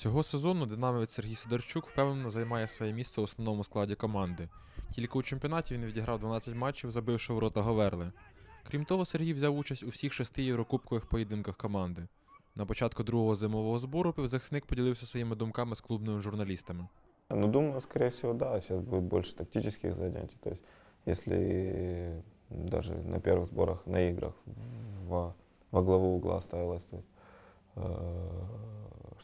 Цього сезону динамівець Сергій Сидорчук впевнено займає своє місце у основному складі команди. Тільки у чемпіонаті він відіграв 12 матчів, забивши ворота Говерли. Крім того, Сергій взяв участь у всіх шести єврокубкових поєдинках команди. На початку другого зимового збору півзахисник поділився своїми думками з клубними журналістами. Ну, думаю, скорее всего, да. Сейчас будет больше тактических занятий. То есть, если на первых сборах, на играх во, во главу угла ставилось, то э,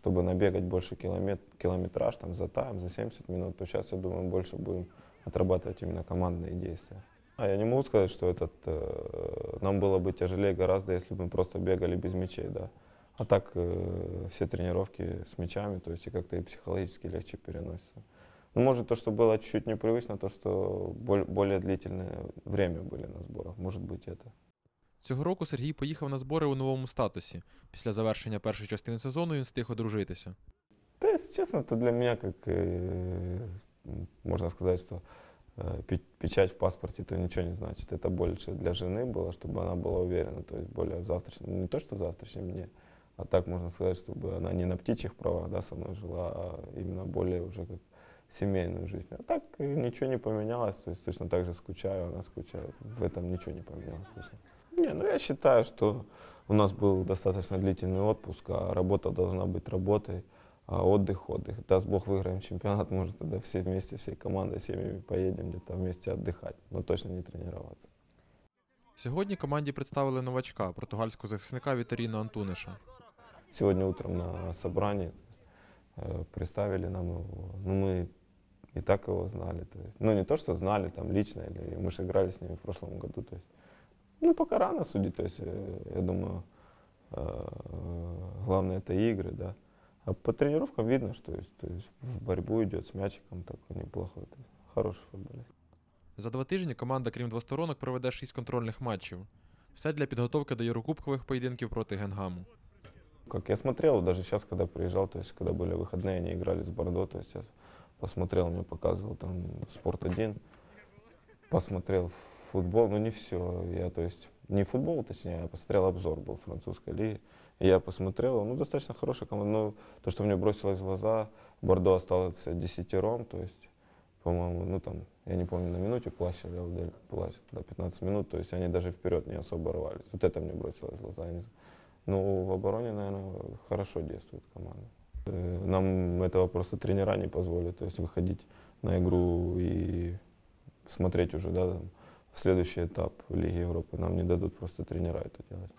чтобы набегать больше километ, километраж там, за тайм, за 70 минут, то сейчас, я думаю, больше будем отрабатывать именно командные действия. А я не могу сказать, что этот, э, нам было бы тяжелее гораздо, если бы мы просто бегали без мячей, да. А так э, все тренировки с мячами, то есть и как-то и психологически легче переносятся. Ну, может, то, что было чуть-чуть непривычно, то, что более длительное время были на сборах, может быть, это. Цього року Сергій поїхав на збори у новому статусі. Після завершення першої частини сезону він встиг одружитися. Да, если честно, то для меня, как э, м, можно сказать, что э, пе- печать в паспорте, то ничего не значит. Это больше для жены было, чтобы она была уверена, то есть более в завтрашнем, не то, что в завтрашнем дне, а так можно сказать, чтобы она не на птичьих правах да, со мной жила, а именно более уже как семейную жизнь. А так э, ничего не поменялось, то есть точно так же скучаю, она скучает. В этом ничего не поменялось. точно. Не, ну я считаю, что у нас был достаточно длительный отпуск, а работа должна быть работой, а отдых отдых. Даст Бог выиграем чемпионат, может тогда все вместе, всей командой, семьями поедем где-то вместе отдыхать, но точно не тренироваться. Сьогодні команді представили новачка, португальського захисника Віторіно Антунеша. Сегодня утром на собрании э, представили нам его. Ну, мы и так его знали. То есть, ну, не то, что знали там лично, или мы же играли с ними в прошлом году. То есть, ну, пока рано судить. То есть, э, я думаю, э, главное это игры, да. А по тренировкам видно, что есть, то есть в борьбу идет с мячиком такой неплохой. То есть, хороший футболист. За два тижні команда, крім двосторонок, проведе шість контрольних матчів. Все для підготовки до єврокубкових поєдинків проти Генгаму. Как я смотрел, даже сейчас, когда приезжал, то есть когда были выходные, они играли с Бордо, то есть я посмотрел, мне показывал там Спорт 1, посмотрел футбол, но не все. Я, то есть, не футбол, точнее, я посмотрел обзор был французской лиги. Я посмотрел, ну, достаточно хорошая команда. Но то, что мне бросилось в глаза, Бордо остался десятером, то есть, по-моему, ну там, я не помню, на минуте плащ или плащ, да, 15 минут, то есть они даже вперед не особо рвались. Вот это мне бросилось в глаза. Ну, в обороне, наверное, хорошо действует команда. Э, Нам этого просто тренера не позволят, то есть выходить на игру и смотреть уже, да, там, следующий этап Лиги Европы. Нам не дадут просто тренера это делать.